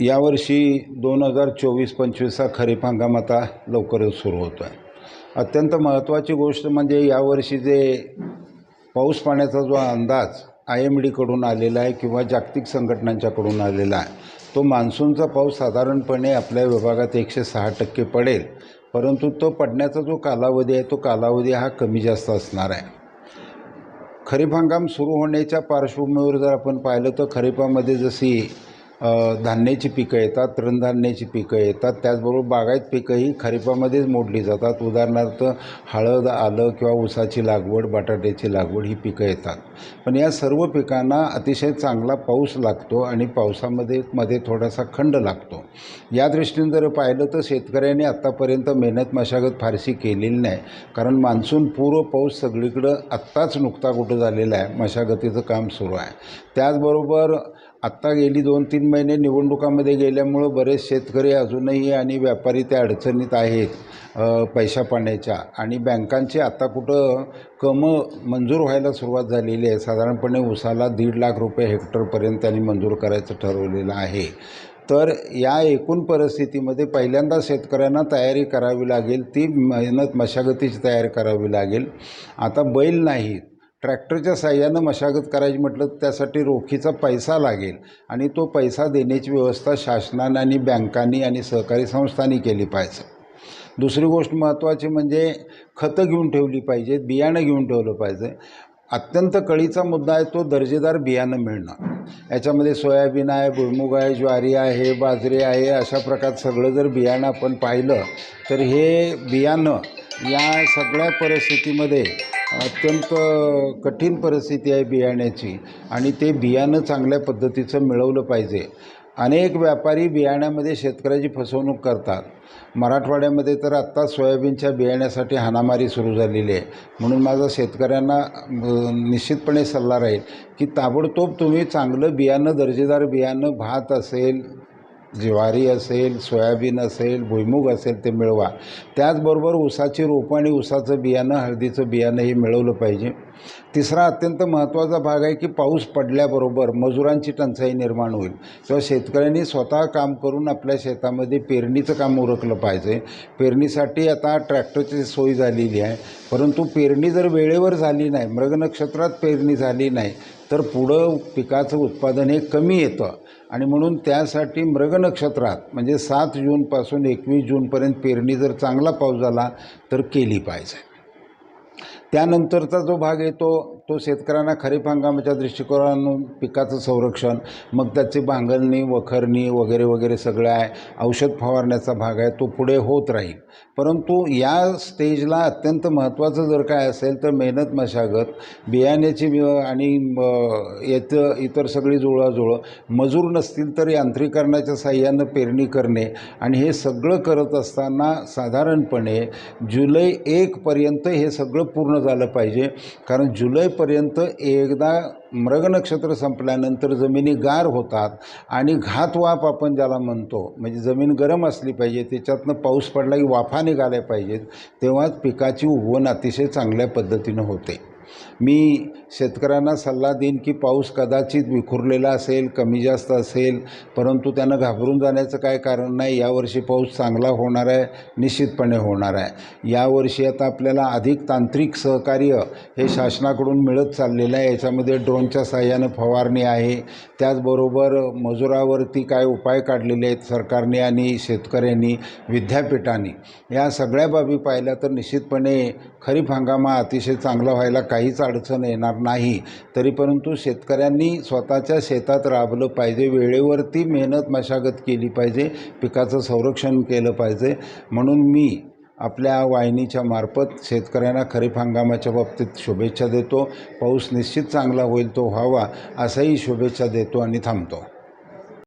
यावर्षी दोन हजार चोवीस पंचवीसचा खरीप हंगाम आता लवकरच सुरू होतो आहे अत्यंत महत्त्वाची गोष्ट म्हणजे यावर्षी जे पाऊस पाण्याचा जो अंदाज आय एम डीकडून आलेला आहे किंवा जागतिक संघटनांच्याकडून आलेला आहे तो मान्सूनचा पाऊस साधारणपणे आपल्या विभागात एकशे सहा टक्के पडेल. परंतु तो पडण्याचा जो कालावधी आहे तो कालावधी हा कमी जास्त असणार आहे. खरीप हंगाम सुरू होण्याच्या पार्श्वभूमीवर जर आपण पाहिलं तर खरीपामध्ये जशी धान्याची पिकं येतात तृणधान्याची पिकं येतात. त्याचबरोबर बागायत पिकंही खरीपामध्येच मोडली जातात. उदाहरणार्थ हळद आलं किंवा ऊसाची लागवड बटाट्याची लागवड ही पिकं येतात. पण या सर्व पिकांना अतिशय चांगला पाऊस लागतो आणि पावसामध्ये मध्ये थोडासा खंड लागतो. या दृष्टीने जर पाहिलं तर शेतकऱ्यांनी आत्तापर्यंत मेहनत मशागत फारशी केलेली नाही. कारण मान्सून पूर्व पाऊस सगळीकडं आत्ताच नुकता कुठं झालेला आहे मशागतीचं काम सुरू आहे. त्याचबरोबर आत्ता गेली दोन तीन महिने निवडणुकामध्ये गेल्यामुळं बरेच शेतकरी अजूनही आणि व्यापारी त्या अडचणीत आहेत पैशा पाण्याच्या. आणि बँकांची आत्ता कुठं कमं मंजूर व्हायला सुरुवात झालेली आहे. साधारणपणे उसाला दीड लाख रुपये हेक्टरपर्यंत त्यांनी मंजूर करायचं ठरवलेलं आहे. तर या एकूण परिस्थितीमध्ये पहिल्यांदा शेतकऱ्यांना तयारी करावी लागेल. ती मेहनत मशागतीची तयारी करावी लागेल. आता बैल नाहीत. ट्रॅक्टरच्या साह्यानं मशागत करायची म्हटलं त्यासाठी रोखीचा पैसा लागेल. आणि तो पैसा देण्याची व्यवस्था शासनाने आणि बँकांनी आणि सहकारी संस्थांनी केली पाहिजे. दुसरी गोष्ट महत्त्वाची म्हणजे खतं घेऊन ठेवली पाहिजेत बियाणं घेऊन ठेवलं पाहिजे. अत्यंत कळीचा मुद्दा आहे तो दर्जेदार बियाणं मिळणं. याच्यामध्ये सोयाबीन आहे भुईमुग आहे ज्वारी आहे बाजरी आहे अशा प्रकारचं सगळं जर बियाणं आपण पाहिलं तर हे बियाणं या सगळ्या परिस्थितीमध्ये अत्यंत कठीण परिस्थिती आहे बियाण्याची आणि ते बियाणं चांगल्या पद्धतीचं मिळवलं पाहिजे. अनेक व्यापारी बियाण्यामध्ये शेतकऱ्याची फसवणूक करतात. मराठवाड्यामध्ये तर आत्ता सोयाबीनच्या बियाण्यासाठी हाणामारी सुरू झालेली आहे. म्हणून माझा शेतकऱ्यांना निश्चितपणे सल्ला राहील की ताबडतोब तुम्ही चांगलं बियाणं दर्जेदार बियाणं भात असेल ज्वारी असेल सोयाबीन असेल भुईमूग असेल ते मिळवा. त्याचबरोबर ऊसाची रोपं आणि ऊसाचं बियाणं हळदीचं बियाणं हे मिळवलं पाहिजे. तिसरा अत्यंत महत्त्वाचा भाग आहे की पाऊस पडल्याबरोबर मजुरांची टंचाई निर्माण होईल. किंवा शेतकऱ्यांनी स्वतः काम करून आपल्या शेतामध्ये पेरणीचं काम उरकलं पाहिजे. पेरणीसाठी आता ट्रॅक्टरची सोय झालेली आहे. परंतु पेरणी जर वेळेवर झाली नाही मृग नक्षत्रात पेरणी झाली नाही तर पुढं पिकाचं उत्पादन हे कमी येतं. आणि म्हणून त्यासाठी मृग नक्षत्रात म्हणजे सात जूनपासून एकवीस जूनपर्यंत पेरणी जर चांगला पाऊस झाला तर केली पाहिजे. त्यानंतरचा जो भाग येतो तो शेतकऱ्यांना खरीप हंगामाच्या दृष्टिकोनातून पिकाचं संरक्षण मग त्याची बांगलणी वखरणी वगैरे वगैरे सगळं आहे. औषध फवारण्याचा भाग आहे तो पुढे होत राहील. परंतु या स्टेजला अत्यंत महत्त्वाचं जर काय असेल तर मेहनत मशागत बियाण्याची आणि म- याचं इतर सगळी जुळवाजुळव मजूर नसतील तर यांत्रिकरणाच्या साह्यानं पेरणी करणे आणि हे सगळं करत असताना साधारणपणे जुलै एकपर्यंत हे सगळं पूर्ण झालं पाहिजे. कारण जुलै वर्षपर्यंत एकदा मृग नक्षत्र संपल्यानंतर जमिनी गार होतात आणि घातवाप आपण ज्याला म्हणतो म्हणजे जमीन गरम असली पाहिजे त्याच्यातनं पाऊस पडला की वाफा निघाल्या पाहिजेत तेव्हाच पिकाची उगवण अतिशय चांगल्या पद्धतीनं होते. मी शेतकऱ्यांना सल्ला देईन की पाऊस कदाचित विखुरलेला असेल कमी जास्त असेल परंतु त्यांना घाबरून जाण्याचं काय कारण नाही. यावर्षी पाऊस चांगला होणार आहे निश्चितपणे होणार आहे. यावर्षी आता आपल्याला अधिक तांत्रिक सहकार्य हे शासनाकडून मिळत चाललेलं आहे. याच्यामध्ये ड्रोनच्या साह्यानं फवारणी आहे. त्याचबरोबर मजुरावरती काय उपाय काढलेले आहेत सरकारने आणि शेतकऱ्यांनी विद्यापीठांनी. या सगळ्या बाबी पाहिल्या तर निश्चितपणे खरीप हंगामा अतिशय चांगला व्हायला काहीच अडचण येणार नाही. तरी परंतु शेतकऱ्यांनी स्वतःच्या शेतात राबलं पाहिजे. वेळेवरती मेहनत मशागत केली पाहिजे. पिकाचं संरक्षण केलं पाहिजे. म्हणून मी आपल्या वाहिनीच्या मार्फत शेतकऱ्यांना खरीप हंगामाच्या बाबतीत शुभेच्छा देतो. पाऊस निश्चित चांगला होईल तो व्हावा असाही शुभेच्छा देतो आणि थांबतो.